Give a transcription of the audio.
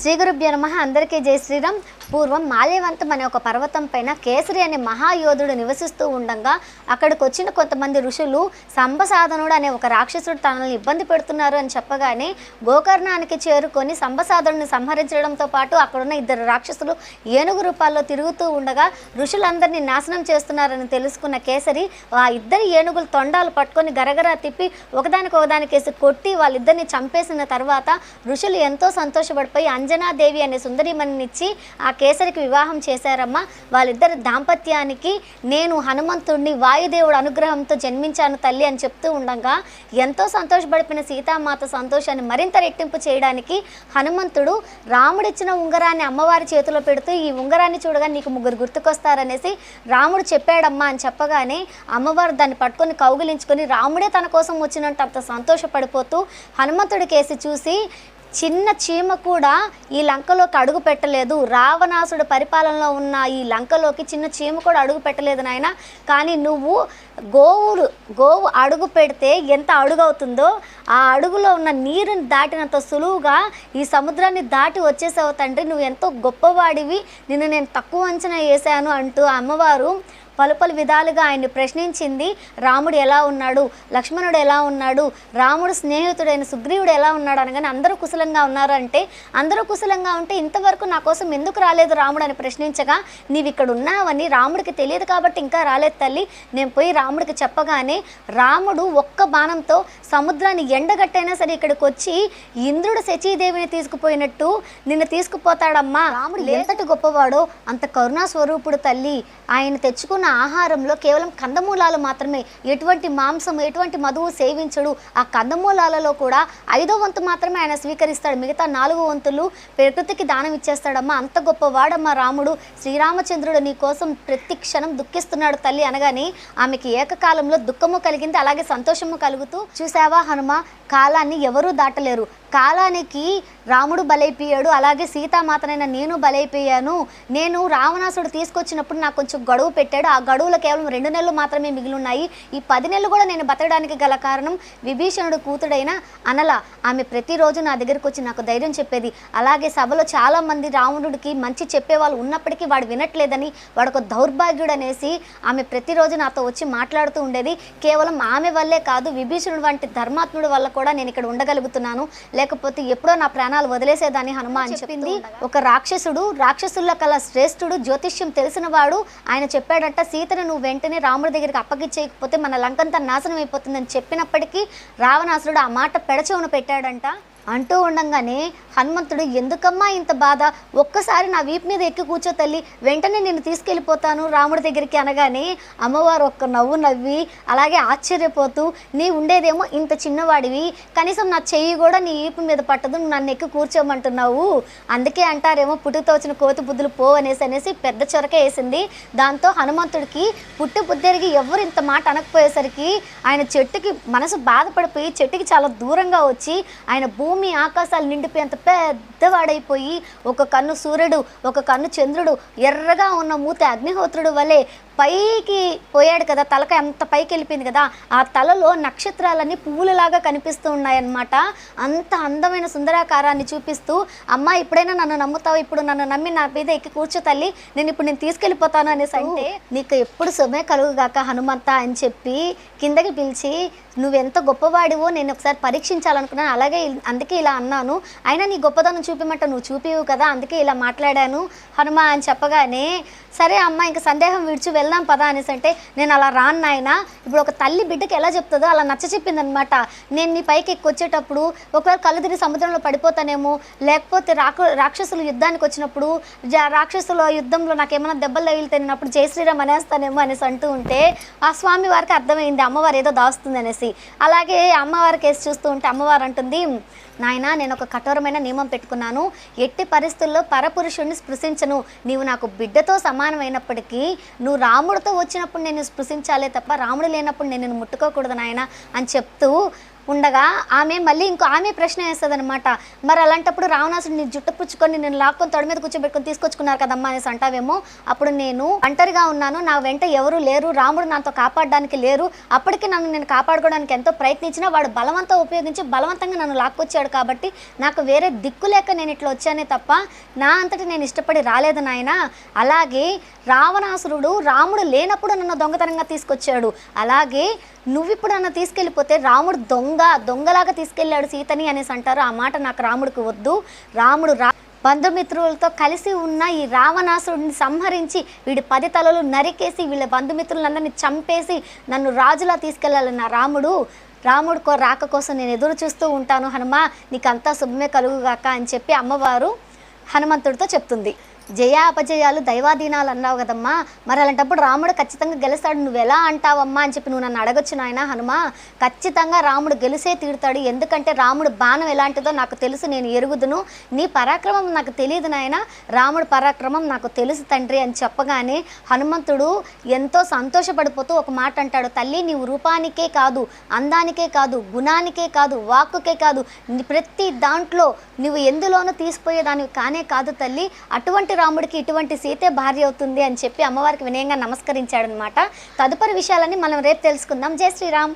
శ్రీ గురుభ్యో నమ. అందరికీ జై శ్రీరామ్. పూర్వం మాల్యవంతం అనే ఒక పర్వతం పైన కేసరి అనే మహాయోధుడు నివసిస్తూ ఉండగా అక్కడికి వచ్చిన కొంతమంది ఋషులు సంబసాధనుడు అనే ఒక రాక్షసుడు తనని ఇబ్బంది పెడుతున్నారు అని చెప్పగానే గోకర్ణానికి చేరుకొని సంబసాధనుడిని సంహరించడంతో పాటు అక్కడున్న ఇద్దరు రాక్షసులు ఏనుగు రూపాల్లో తిరుగుతూ ఉండగా ఋషులందరినీ నాశనం చేస్తున్నారని తెలుసుకున్న కేసరి ఆ ఇద్దరి ఏనుగులు తొండాలు పట్టుకొని గరగరా తిప్పి ఒకదానికి ఒకదానికేసి కొట్టి వాళ్ళిద్దరిని చంపేసిన తర్వాత ఋషులు ఎంతో సంతోషపడిపోయి అంజనాదేవి అనే సుందరిమణినిచ్చి ఆ కేసరికి వివాహం చేశారమ్మా. వాళ్ళిద్దరి దాంపత్యానికి నేను హనుమంతుడిని వాయుదేవుడు అనుగ్రహంతో జన్మించాను తల్లి అని చెప్తూ ఉండగా ఎంతో సంతోషపడిపోయిన సీతామాత సంతోషాన్ని మరింత రెట్టింపు చేయడానికి హనుమంతుడు రాముడిచ్చిన ఉంగరాన్ని అమ్మవారి చేతిలో పెడుతూ ఈ ఉంగరాన్ని చూడగా నీకు ముగ్గురు గుర్తుకొస్తారనేసి రాముడు చెప్పాడమ్మా అని చెప్పగానే అమ్మవారు దాన్ని పట్టుకొని కౌగిలించుకొని రాముడే తన కోసం వచ్చినట్టు అంత సంతోషపడిపోతూ హనుమంతుడి కేసి చూసి చిన్న చీమ కూడా ఈ లంకలోకి అడుగు పెట్టలేదు. రావణాసుడు పరిపాలనలో ఉన్న ఈ లంకలోకి చిన్న చీమ కూడా అడుగు పెట్టలేదు నాయన. కానీ నువ్వు గోవులు గోవు అడుగు పెడితే ఎంత అడుగు అవుతుందో ఆ అడుగులో ఉన్న నీరుని దాటినంత సులువుగా ఈ సముద్రాన్ని దాటి వచ్చేసావు తండ్రి. నువ్వు ఎంతో గొప్పవాడివి. నిన్ను నేను తక్కువ అంచనా వేశాను అంటూ అమ్మవారు పలు పలు విధాలుగా ఆయన్ని ప్రశ్నించింది. రాముడు ఎలా ఉన్నాడు? లక్ష్మణుడు ఎలా ఉన్నాడు? రాముడు స్నేహితుడైన సుగ్రీవుడు ఎలా ఉన్నాడు అనగానే అందరూ కుశలంగా ఉన్నారు అంటే అందరూ కుశలంగా ఉంటే ఇంతవరకు నా కోసం ఎందుకు రాలేదు రాముడు అని ప్రశ్నించగా నీవు ఇక్కడ ఉన్నావని రాముడికి తెలియదు కాబట్టి ఇంకా రాలేదు తల్లి. నేను పోయి రాముడికి చెప్పగానే రాముడు ఒక్క బాణంతో సముద్రాన్ని ఎండగట్టైనా సరే ఇక్కడికి వచ్చి ఇంద్రుడు శచీదేవిని తీసుకుపోయినట్టు నిన్ను తీసుకుపోతాడమ్మా. రాముడు ఎంతటి గొప్పవాడో అంత కరుణా స్వరూపుడు తల్లి. ఆయన తెచ్చుకున్న ఆహారంలో కేవలం కందమూలాలు మాత్రమే. ఎటువంటి మాంసం ఎటువంటి మధువు సేవించడు. ఆ కందమూలాలలో కూడా ఐదో వంతు మాత్రమే ఆయన స్వీకరిస్తాడు. మిగతా నాలుగు వంతులు ప్రకృతికి దానం ఇచ్చేస్తాడమ్మా. అంత గొప్పవాడమ్మా రాముడు. శ్రీరామచంద్రుడు నీ కోసం ప్రతి క్షణం దుఃఖిస్తున్నాడు తల్లి అనగానే ఆమెకి ఏకకాలంలో దుఃఖము కలిగింది అలాగే సంతోషము కలుగుతూ చూసావా హనుమ? కాలాన్ని ఎవరూ దాటలేరు. కాలానికి రాముడు బలైపోయాడు అలాగే సీతామాతనైనా నేను బలైపోయాను. నేను రావణాసుడు తీసుకొచ్చినప్పుడు నాకు కొంచెం గడువు పెట్టాడు. ఆ గడువులో కేవలం రెండు నెలలు మాత్రమే మిగిలి ఉన్నాయి ఈ పది నెలలు కూడా నేను బతకడానికి గల కారణం విభీషణుడు కూతుడైన అనల. ఆమె ప్రతిరోజు నా దగ్గరికి వచ్చి నాకు ధైర్యం చెప్పేది. అలాగే సభలో చాలామంది రావణుడికి మంచి చెప్పేవాళ్ళు ఉన్నప్పటికీ వాడు వినట్లేదని వాడు ఒక దౌర్భాగ్యుడు అనేసి ఆమె ప్రతిరోజు నాతో వచ్చి మాట్లాడుతూ ఉండేది. కేవలం ఆమె వల్లే కాదు విభీషణుడు వంటి ధర్మాత్ముడి వల్ల కూడా నేను ఇక్కడ ఉండగలుగుతున్నాను. లేకపోతే ఎప్పుడో నా ప్రాణాలు వదిలేసేదాన్ని హనుమ అని చెప్పింది ఒక రాక్షసుడు రాక్షసుల్లో కల శ్రేష్ఠుడు జ్యోతిష్యం తెలిసిన వాడు ఆయన చెప్పాడట సీతను నువ్వు వెంటనే రాముడి దగ్గరికి అప్పగించేయకపోతే మన లంకంతా నాశనం అయిపోతుందని చెప్పినప్పటికీ రావణాసురుడు ఆ మాట పెడచెవున పెట్టాడంట. అంటూ ఉండంగానే హనుమంతుడు ఎందుకమ్మా ఇంత బాధ? ఒక్కసారి నా వీపు మీద ఎక్కి కూర్చో తల్లి వెంటనే నేను తీసుకెళ్ళిపోతాను రాముడి దగ్గరికి అనగానే అమ్మవారు ఒక్క నవ్వు నవ్వి అలాగే ఆశ్చర్యపోతూ నీ ఉండేదేమో ఇంత చిన్నవాడివి కనీసం నా చెయ్యి కూడా నీ వీపు మీద పట్టదు నన్ను ఎక్కి కూర్చోమంటున్నావు. అందుకే అంటారేమో పుట్టుకతో వచ్చిన కోతి బుద్ధులు పో అనేసి అనేసి పెద్ద చొరక వేసింది. దాంతో హనుమంతుడికి పుట్టి బుద్ధిరిగి ఎవరు ఇంత మాట అనకపోయేసరికి ఆయన చెట్టుకి మనసు బాధపడిపోయి చెట్టుకి చాలా దూరంగా వచ్చి ఆయన భూమి ఆకాశాలు నిండిపోయేంత పెద్దవాడైపోయి ఒక కన్ను సూర్యుడు ఒక కన్ను చంద్రుడు ఎర్రగా ఉన్న మూతి అగ్నిహోత్రుడు వలె పైకి పోయాడు కదా తలక ఎంత పైకి వెళ్ళిపోయింది కదా ఆ తలలో నక్షత్రాలన్నీ పువ్వులలాగా కనిపిస్తూ ఉన్నాయన్నమాట. అంత అందమైన సుందరాకారాన్ని చూపిస్తూ అమ్మ ఇప్పుడైనా నన్ను నమ్ముతావు? ఇప్పుడు నన్ను నమ్మి నా మీద ఎక్కి కూర్చో తల్లి నేను ఇప్పుడు నేను తీసుకెళ్ళిపోతాను అనేసి అంటే నీకు ఎప్పుడు శుభమే కలుగుగాక హనుమంత అని చెప్పి కిందకి పిలిచి నువ్వెంత గొప్పవాడివో నేను ఒకసారి పరీక్షించాలనుకున్నాను అలాగే ఇల్- అందుకే ఇలా అన్నాను. అయినా నీ గొప్పదనం చూపిమంట నువ్వు చూపివు కదా అందుకే ఇలా మాట్లాడాను. హనుమ అని చెప్పగానే సరే అమ్మ ఇంక సందేహం విడిచి వెళ్దాం పదా అనేసి అంటే నేను అలా రాను నాయన. ఇప్పుడు ఒక తల్లి బిడ్డకి ఎలా చెప్తుందో అలా నచ్చ చెప్పింది అనమాట నేను నీ పైకి ఎక్కొచ్చేటప్పుడు ఒకవేళ కళ్ళు తిరిగి సముద్రంలో పడిపోతానేమో లేకపోతే రాకు రాక్షసులు యుద్ధానికి వచ్చినప్పుడు జ- రాక్షసుల యుద్ధంలో నాకు ఏమైనా దెబ్బలు తగిలితేనప్పుడు జై శ్రీరామ్ అనేస్తానేమో అనేసి అంటూ ఉంటే ఆ స్వామి వారికి అర్థమైంది అమ్మవారు ఏదో దాస్తుంది అనేసి. అలాగే అమ్మవారి కేసు చూస్తూ ఉంటే అమ్మవారు అంటుంది నాయన నేను ఒక కఠోరమైన నియమం పెట్టుకున్నాను. ఎట్టి పరిస్థితుల్లో పరపురుషుణ్ణి స్పృశించను. నీవు నాకు బిడ్డతో సమానమైనప్పటికీ నువ్వు రాముడితో వచ్చినప్పుడు నేను స్పృశించాలే తప్ప రాముడు లేనప్పుడు నేను ముట్టుకోకూడదు నాయన అని చెప్తూ ఉండగా ఆమె మళ్ళీ ఇంకో ఆమె ప్రశ్న వేస్తుంది అనమాట మరి అలాంటప్పుడు రావణాసుడు నీ జుట్టు పుచ్చుకొని నేను లాక్కొని తొడ మీద కూర్చోబెట్టుకొని తీసుకొచ్చుకున్నారు కదమ్మా అనేసి అంటావేమో. అప్పుడు నేను ఒంటరిగా ఉన్నాను నా వెంట ఎవరు లేరు రాముడు నాతో కాపాడడానికి లేరు. అప్పటికి నన్ను నేను కాపాడుకోవడానికి ఎంతో ప్రయత్నించినా వాడు బలవంతం ఉపయోగించి బలవంతంగా నన్ను లాక్కొచ్చాడు కాబట్టి నాకు వేరే దిక్కు లేక నేను ఇట్లా వచ్చానే తప్ప నా అంతటి నేను ఇష్టపడి రాలేదు నాయన. అలాగే రావణాసురుడు రాముడు లేనప్పుడు నన్ను దొంగతనంగా తీసుకొచ్చాడు. అలాగే నువ్వు ఇప్పుడు అన్న తీసుకెళ్ళిపోతే రాముడు దొంగ దొంగలాగా తీసుకెళ్ళాడు సీతని అనేసి అంటారు. ఆ మాట నాకు రాముడికి వద్దు. రాముడు రా బంధుమిత్రులతో కలిసి ఉన్న ఈ రావణాసురుడిని సంహరించి వీడి పది తలలు నరికేసి వీళ్ళ బంధుమిత్రులందరినీ చంపేసి నన్ను రాజులా తీసుకెళ్ళాలన్న రాముడు రాముడు కో రాక కోసం నేను ఎదురు చూస్తూ ఉంటాను హనుమ. నీకంతా శుభమే కలుగుగాక అని చెప్పి అమ్మవారు హనుమంతుడితో చెప్తుంది. జయ అపజయాలు దైవాధీనాలు అన్నావు కదమ్మా. మరి అలాంటప్పుడు రాముడు ఖచ్చితంగా గెలుస్తాడు. నువ్వు ఎలా అంటావమ్మా అని చెప్పి నువ్వు నన్ను అడగొచ్చు నాయన హనుమ. ఖచ్చితంగా రాముడు గెలిసే తీరుతాడు. ఎందుకంటే రాముడు బాణం ఎలాంటిదో నాకు తెలుసు నేను ఎరుగుదును. నీ పరాక్రమం నాకు తెలియదు నాయన. రాముడు పరాక్రమం నాకు తెలుసు తండ్రి అని చెప్పగానే హనుమంతుడు ఎంతో సంతోషపడిపోతూ ఒక మాట అంటాడు. తల్లి నీవు రూపానికే కాదు అందానికే కాదు గుణానికే కాదు వాక్కుకే కాదు. నీ ప్రతి దాంట్లో నువ్వు ఎందులోనూ తీసిపోయేదానివి కానే కాదు తల్లి. అటువంటి రాముడికి ఇటువంటి సీతే భార్య అవుతుంది అని చెప్పి అమ్మవారికి వినయంగా నమస్కరించాడనమాట తదుపరి విషయాలన్నీ మనం రేపు తెలుసుకుందాం. జై శ్రీరామ్.